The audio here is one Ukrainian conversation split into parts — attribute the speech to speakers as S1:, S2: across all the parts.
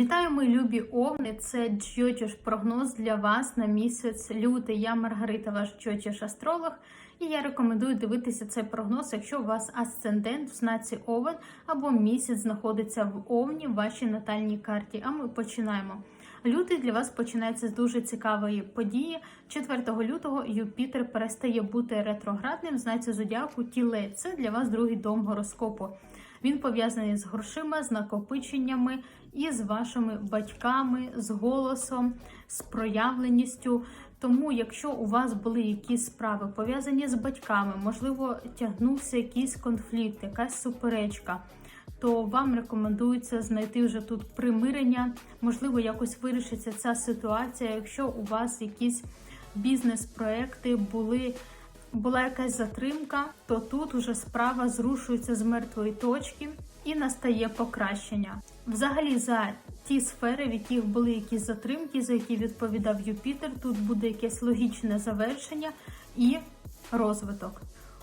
S1: Вітаю, мої любі овни! Це Джотіш прогноз для вас на місяць лютий. Я Маргарита, ваш Джотіш астролог, і я рекомендую дивитися цей прогноз, якщо у вас асцендент в знаці Овен або місяць знаходиться в Овні в вашій натальній карті. А ми починаємо. Лютий для вас починається з дуже цікавої події. 4 лютого Юпітер перестає бути ретроградним в знаці зодіаку Тілець. Це для вас другий дом гороскопу. Він пов'язаний з грошима, з накопиченнями і з вашими батьками, з голосом, з проявленістю. Тому, якщо у вас були якісь справи пов'язані з батьками, можливо, тягнувся якийсь конфлікт, якась суперечка, то вам рекомендується знайти вже тут примирення, можливо, якось вирішиться ця ситуація, якщо у вас якісь бізнес-проекти були була якась затримка, то тут уже справа зрушується з мертвої точки і настає покращення. Взагалі, за ті сфери, в яких були якісь затримки, за які відповідав Юпітер, тут буде якесь логічне завершення і розвиток.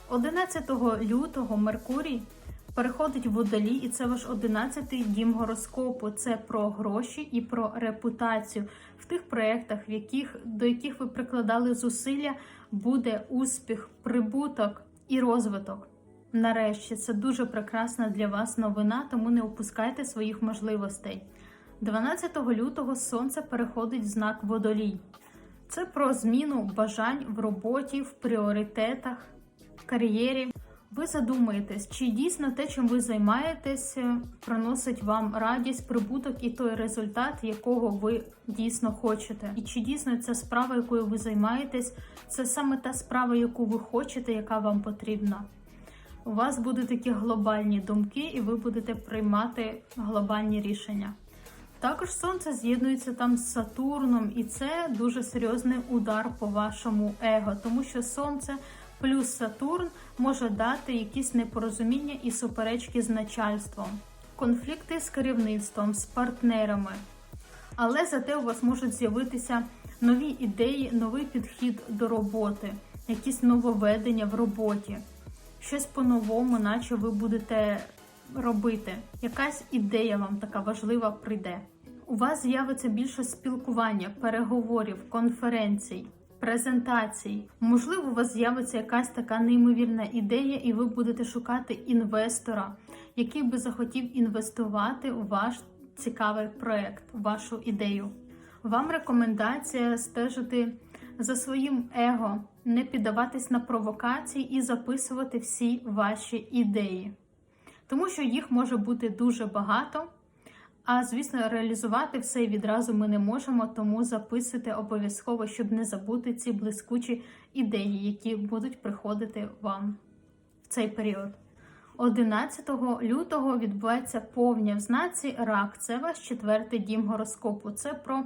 S1: 11 лютого Меркурій переходить в водолій, і це ваш 11-й дім гороскопу. Це про гроші і про репутацію. В тих проєктах, в яких, до яких ви прикладали зусилля, буде успіх, прибуток і розвиток. Нарешті це дуже прекрасна для вас новина, тому не опускайте своїх можливостей. 12 лютого сонце переходить в знак водолій. Це про зміну бажань в роботі, в пріоритетах, в кар'єрі. Ви задумаєтесь, чи дійсно те, чим ви займаєтесь, приносить вам радість, прибуток і той результат, якого ви дійсно хочете. І чи дійсно ця справа, якою ви займаєтесь, це саме та справа, яку ви хочете, яка вам потрібна. У вас будуть такі глобальні думки, і ви будете приймати глобальні рішення. Також сонце з'єднується там з Сатурном, і це дуже серйозний удар по вашому его, тому що сонце плюс Сатурн може дати якісь непорозуміння і суперечки з начальством, конфлікти з керівництвом, з партнерами. Але зате у вас можуть з'явитися нові ідеї, новий підхід до роботи, якісь нововведення в роботі, щось по-новому, наче ви будете робити. Якась ідея вам така важлива прийде. У вас з'явиться більше спілкування, переговорів, конференцій презентацій. Можливо, у вас з'явиться якась така неймовірна ідея, і ви будете шукати інвестора, який би захотів інвестувати у ваш цікавий проект, вашу ідею. Вам рекомендація стежити за своїм его, не піддаватись на провокації і записувати всі ваші ідеї, тому що їх може бути дуже багато. А звісно, реалізувати все відразу ми не можемо, тому записуйте обов'язково, щоб не забути ці блискучі ідеї, які будуть приходити вам в цей період. 11 лютого відбувається повня в знаці рак. Це ваш четвертий дім гороскопу. Це про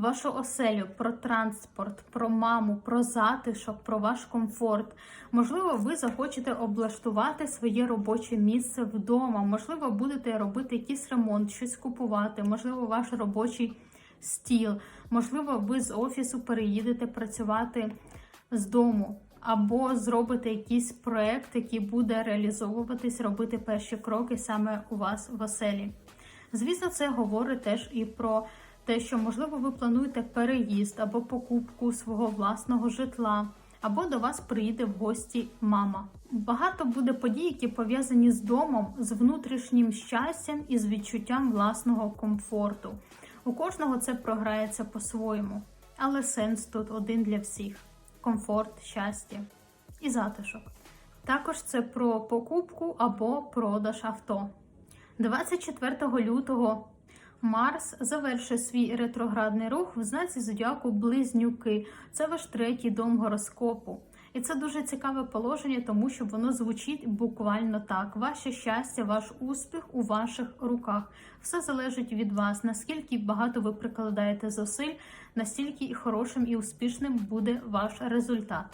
S1: вашу оселю, про транспорт, про маму, про затишок, про ваш комфорт. Можливо, ви захочете облаштувати своє робоче місце вдома. Можливо, будете робити якийсь ремонт, щось купувати, можливо, ваш робочий стіл. Можливо, ви з офісу переїдете працювати з дому. Або зробите якийсь проект, який буде реалізовуватись, робити перші кроки саме у вас в оселі. Звісно, це говорить теж і про те, що, можливо, ви плануєте переїзд або покупку свого власного житла, або до вас приїде в гості мама. Багато буде подій, які пов'язані з домом, з внутрішнім щастям і з відчуттям власного комфорту. У кожного це програється по-своєму, але сенс тут один для всіх комфорт, щастя і затишок. Також це про покупку або продаж авто. 24 лютого Марс завершує свій ретроградний рух в знаці зодіаку Близнюки. Це ваш третій дом гороскопу. І це дуже цікаве положення, тому що воно звучить буквально так: ваше щастя, ваш успіх у ваших руках. Все залежить від вас, наскільки багато ви прикладаєте зусиль, настільки хорошим і успішним буде ваш результат.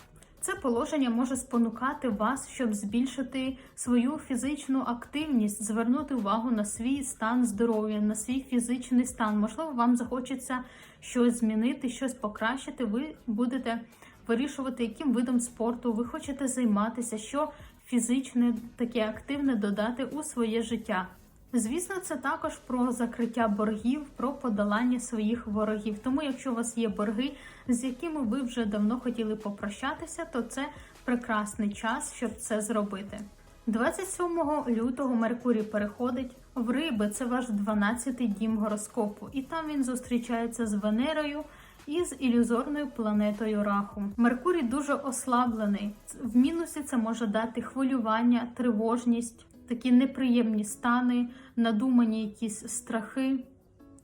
S1: Це положення може спонукати вас, щоб збільшити свою фізичну активність, звернути увагу на свій стан здоров'я, на свій фізичний стан. Можливо, вам захочеться щось змінити, щось покращити. Ви будете вирішувати, яким видом спорту ви хочете займатися, що фізичне таке активне додати у своє життя. Звісно, це також про закриття боргів, про подолання своїх ворогів. Тому, якщо у вас є борги, з якими ви вже давно хотіли попрощатися, то це прекрасний час, щоб це зробити. 27 лютого Меркурій переходить в риби, це ваш 12-й дім гороскопу, і там він зустрічається з Венерою і з ілюзорною планетою Раху. Меркурій дуже ослаблений. В мінусі це може дати хвилювання, тривожність, такі неприємні стани, надумані якісь страхи,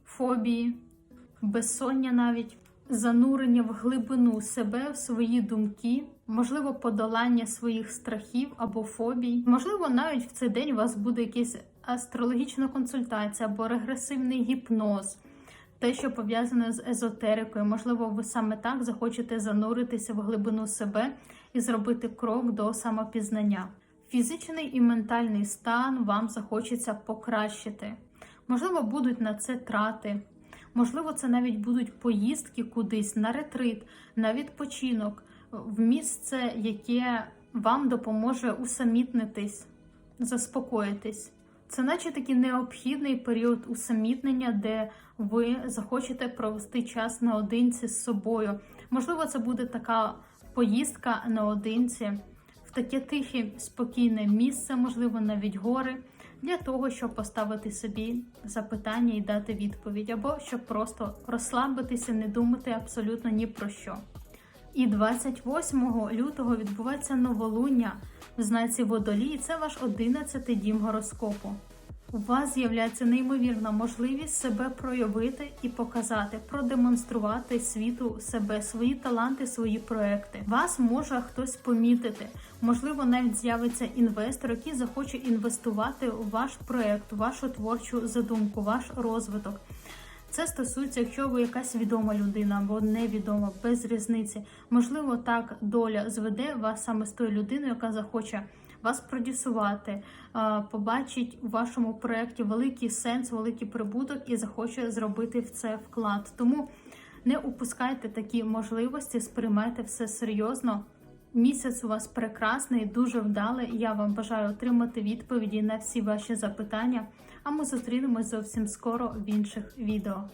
S1: фобії, безсоння навіть. Занурення в глибину себе, в свої думки, можливо, подолання своїх страхів або фобій. Можливо, навіть в цей день у вас буде якась астрологічна консультація або регресивний гіпноз, те, що пов'язане з езотерикою. Можливо, ви саме так захочете зануритися в глибину себе і зробити крок до самопізнання. Фізичний і ментальний стан вам захочеться покращити. Можливо, будуть на це трати. Можливо, це навіть будуть поїздки кудись на ретрит, на відпочинок, в місце, яке вам допоможе усамітнитись, заспокоїтись. Це наче такий необхідний період усамітнення, де ви захочете провести час наодинці з собою. Можливо, це буде така поїздка наодинці таке тихе, спокійне місце, можливо, навіть гори для того, щоб поставити собі запитання і дати відповідь, або щоб просто розслабитися, не думати абсолютно ні про що. І 28 лютого відбувається новолуння в знаці водолії. Це ваш 11-й дім гороскопу. У вас з'являється неймовірна можливість себе проявити і показати, продемонструвати світу себе, свої таланти, свої проекти. Вас може хтось помітити. Можливо, навіть з'явиться інвестор, який захоче інвестувати у ваш проект, вашу творчу задумку, ваш розвиток. Це стосується, якщо ви якась відома людина або невідома, без різниці. Можливо, так доля зведе вас саме з тою людиною, яка захоче вас продюсувати, побачить у вашому проєкті великий сенс, великий прибуток і захоче зробити в це вклад. Тому не упускайте такі можливості, сприймайте все серйозно. Місяць у вас прекрасний, дуже вдалий. Я вам бажаю отримати відповіді на всі ваші запитання. А ми зустрінемось зовсім скоро в інших відео.